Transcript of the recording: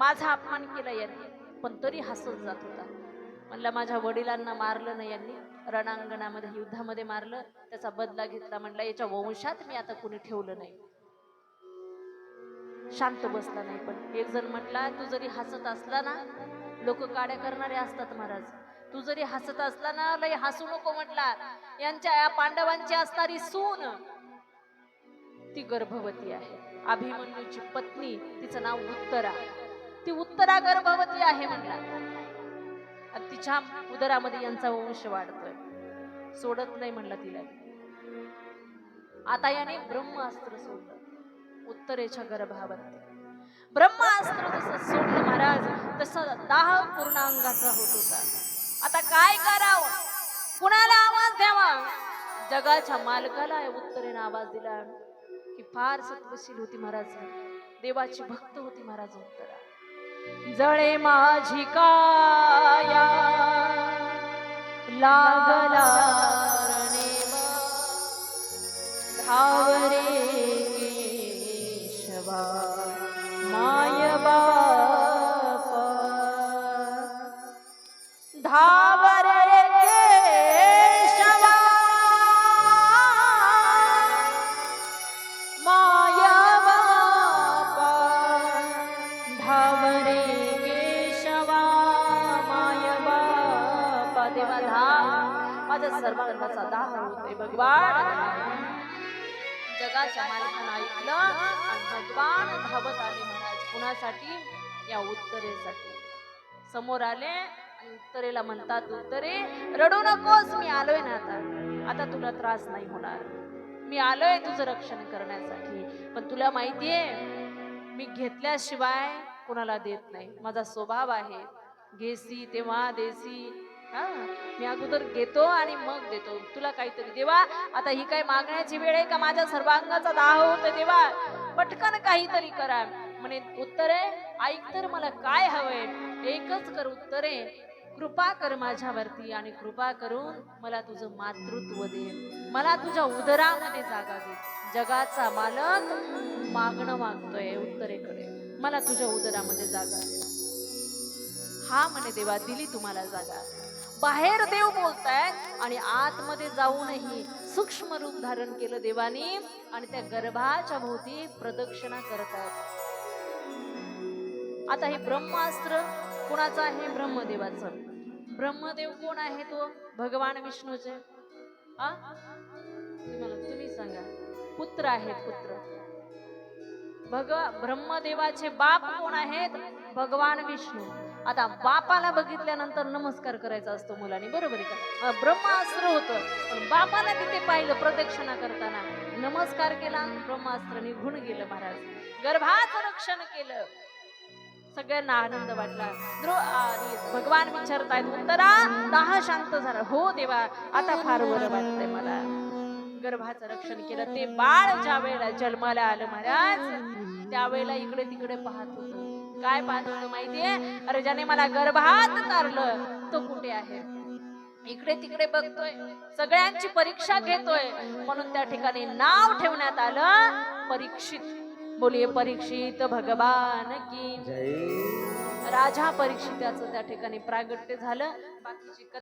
माझा अपमान केला यांनी पण तरी हसत जात होता. म्हणलं माझ्या वडिलांना मारलं ना यांनी रणांगणामध्ये युद्धामध्ये मारलं त्याचा बदला घेतला. म्हणला याच्या वंशात मी आता कुणी ठेवलं नाही. शांत बसला नाही पण एक जण म्हटला तू जरी हसत असला ना लोक काड्या करणारे असतात महाराज. तू जरी हसत असला ना लय हसू नको म्हटला. यांच्या या पांडवांची असणारी सून ती गर्भवती आहे. अभिमन्यूची पत्नी तिचं नाव उत्तरा. ती उत्तरा गर्भवती आहे म्हणला आणि तिच्या उदरामध्ये यांचा वंश वाढतोय. सोडत नाही म्हणलं तिला. आता याने ब्रह्मास्त्र सोडलं. उत्तरेच्या गर्भावरती. ब्रह्मास्त्र जसं सोडलं महाराज तसं दाह पूर्णांगाचा होत होता. आता काय करावं? कुणाला आवाज द्यावा? जगाच्या मालकाला उत्तरेनं आवाज दिला. की फार सत्वशील होती महाराज. देवाची भक्त होती महाराज उत्तर. जळे माझी काया लागला रणेवा धावरे केशवा माय बापा धावरे बापा देवा धाव माझ्या सर्वांगाचा दाह होते भगवान जगाच्या मालकानं ऐकलं आणि भगवान धावत आले महाराज कुणासाठी? या उत्तरेसाठी. समोर आले आणि उत्तरेला म्हणतात उत्तरे रडू नकोस मी आलोय ना आता. आता तुला त्रास नाही होणार. मी आलोय तुझं रक्षण करण्यासाठी. पण तुला माहितीये मी घेतल्याशिवाय कुणाला देत नाही. माझा स्वभाव आहे घेसी तेव्हा देसी हा मी अगोदर घेतो आणि मग देतो. तुला काहीतरी देवा आता ही काय मागण्याची वेळ आहे का? माझ्या सर्वांगाचा दाह होत देवा. पटकन काहीतरी करा. म्हणे उत्तरे ऐक तर मला काय हवंय? एकच कर उत्तरे. कृपा कर माझ्यावरती आणि कृपा करून मला तुझं मातृत्व दे. मला तुझ्या उदरामध्ये जागा दे. जगाचा मालक मागणं मागतोय उत्तरेकडे. मला तुझ्या उदरामध्ये जागा दे. हा म्हणे देवा दिली तुम्हाला जागा. बाहेर देव बोलतायत आणि आतमध्ये जाऊनही सूक्ष्म रूप धारण केलं देवानी आणि त्या गर्भाच्या भोवती प्रदक्षिणा करत आहेत आता हे ब्रह्मास्त्र कुणाचं आहे? ब्रह्मदेवाचं. ब्रह्मदेव कोण आहे तो? भगवान विष्णूचे. आ? तुम्ही सांगा. पुत्र आहेत पुत्र. भग ब्रह्मदेवाचे बाप कोण आहेत? भगवान विष्णू. आता बापाला बघितल्यानंतर नमस्कार करायचा असतो मुलांनी बरोबर आहे का? ब्रह्मास्त्र होतं. पण बापाला तिथे पाहिलं प्रदक्षिणा करताना. नमस्कार केला ब्रह्मास्त्र निघून गेलं महाराज. गर्भाचं रक्षण केलं. सगळ्यांना आनंद वाटला. द्रो आणि भगवान विचारतायत उत्तरा दहा शांत झाला. हो देवा आता फार बरं वाटतंय मला. गर्भाचं रक्षण केलं. ते बाळ ज्या वेळेला जन्माला आलं महाराज त्यावेळेला इकडे तिकडे पाहत होतं. काय होतं माहितीये? अरे ज्याने मला गर्भात तारलं तो कुठे आहे? इकडे तिकडे बघतोय. सगळ्यांची परीक्षा घेतोय. म्हणून त्या ठिकाणी नाव ठेवण्यात आलं परीक्षित. बोलिये परीक्षित भगवान की राजा परीक्षिताचं त्या ठिकाणी प्रागट्य झालं. बाकीची